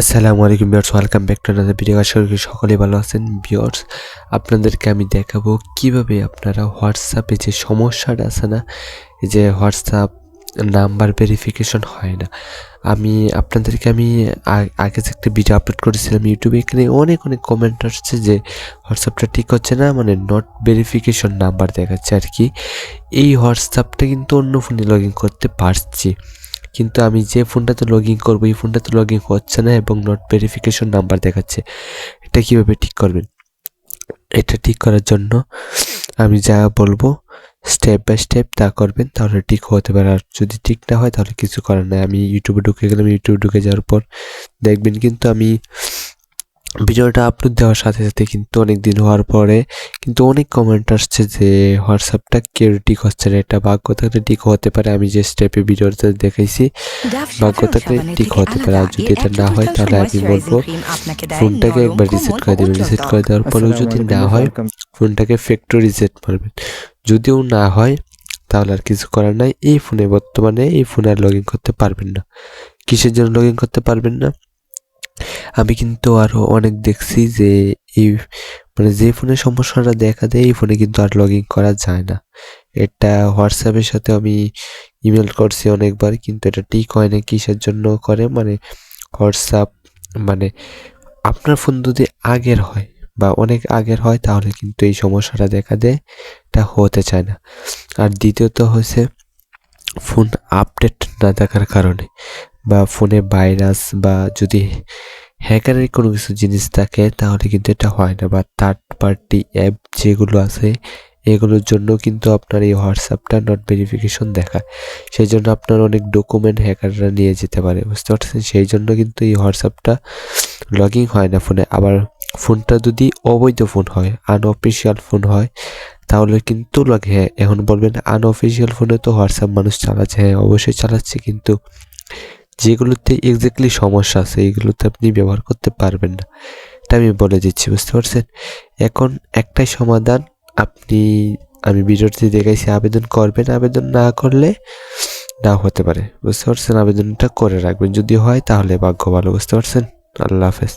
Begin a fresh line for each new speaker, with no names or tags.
আসসালামু আলাইকুম viewers welcome back to another video আশা করি সকলে ভালো আছেন। বিয়ার্স আপনাদেরকে আমি দেখাবো কীভাবে আপনারা হোয়াটসঅ্যাপে যে সমস্যাটা আছে না যে হোয়াটসঅ্যাপ নাম্বার ভেরিফিকেশন হয় না। আমি, আপনাদেরকে আমি আগে যে একটা ভিডিও আপলোড করেছিলাম ইউটিউবে এখানে অনেক অনেক কমেন্ট আসছে যে হোয়াটসঅ্যাপটা ঠিক হচ্ছে না মানে নট ভেরিফিকেশন নাম্বার দেখাচ্ছে আর কি। এই হোয়াটসঅ্যাপটা কিন্তু অন্য ফোনে লগ ইন করতে পারছি। কিন্তু আমি যে ফোনটাতে লগ ইন করব, এই ফোনটাতে লগ ইন হচ্ছে না এবং নট ভেরিফিকেশন নাম্বার দেখাচ্ছে। এটা কীভাবে ঠিক করবেন? এটা ঠিক করার জন্য আমি যা বলব স্টেপ বাই স্টেপ তা করবেন, তাহলে ঠিক হতে পারে। আর যদি ঠিক না হয়, তাহলে কিছু করার নাই। আমি ইউটিউবে ঢুকে গেলাম। ইউটিউবে ঢুকে যাওয়ার পর দেখবেন কিন্তু আমি ভিডিওটা আপলোড দেওয়ার সাথে সাথে কিন্তু অনেক দিন হওয়ার পরে কিন্তু অনেক কমেন্ট আসছে যে হোয়াটসঅ্যাপটা কেউ ঠিক হচ্ছে না এটা ভাগ্য থাকলে ঠিক হতে পারে আমি যে স্টেপে ভিডিওতে দেখাইছি ভাগ্য থাকলে ঠিক হতে পারে। আর যদি এটা না হয় তাহলে আমি বলব ফোনটাকে একবার রিসেট করে দেবেন। রিসেট করে দেওয়ার পরেও যদি না হয় ফোনটাকে ফ্যাক্টরি রিসেট করবেন। যদিও না হয় তাহলে আর কিছু করার নাই এই ফোনে বর্তমানে এই ফোনে আর লগ ইন করতে পারবেন না। কিসের জন্য লগ ইন করতে পারবেন না? আমি কিন্তু আরও অনেক দেখছি যে এই মানে যে ফোনে সমস্যাটা দেখা দেয়, এই ফোনে কিন্তু আর লগ ইন করা যায় না। এটা হোয়াটসঅ্যাপের সাথে আমি ইমেল করছি অনেকবার, কিন্তু এটা ঠিক হয় না কিসের জন্য করে মানে হোয়াটসঅ্যাপ মানে আপনার ফোন যদি আগের হয় বা অনেক আগের হয়, তাহলে কিন্তু এই সমস্যাটা দেখা দেয়, এটা হতে চায় না। আর দ্বিতীয়ত হচ্ছে ফোন আপডেট না থাকার কারণে বা ফোনে ভাইরাস বা যদি হ্যাকারের কোনো কিছু জিনিস থাকে, তাহলে কিন্তু এটা হয় না। বা থার্ড পার্টি অ্যাপ যেগুলো আছে, এগুলোর জন্য কিন্তু আপনার এই হোয়াটসঅ্যাপটা নট ভেরিফিকেশন দেখায় সেই জন্য আপনার অনেক ডকুমেন্ট হ্যাকাররা নিয়ে যেতে পারে, বুঝতে পারছেন? সেই জন্য কিন্তু এই হোয়াটসঅ্যাপটা লগিং হয় না ফোনে। আবার ফোনটা যদি অবৈধ ফোন হয় আনঅফিসিয়াল ফোন হয়, তাহলে কিন্তু লাগে হ্যাঁ এখন বলবেন আনঅফিসিয়াল ফোনে তো হোয়াটসঅ্যাপ মানুষ চালাচ্ছে হ্যাঁ অবশ্যই চালাচ্ছে, কিন্তু যেগুলোতে এক্স্যাক্টলি সমস্যা আছে, এগুলোতে আপনি ব্যবহার করতে পারবেন না। এটা আমি বলে দিচ্ছি, বুঝতে পারছেন? এখন একটাই সমাধান, আপনি, আমি ভিডিওতে দেখাইছি, আবেদন করবেন, আবেদন না করলে না হতে পারে। বুঝতে পারছেন? আবেদনটা করে রাখবেন। যদি হয় তাহলে ভাগ্য ভালো, বুঝতে পারছেন? আল্লাহ হাফেজ।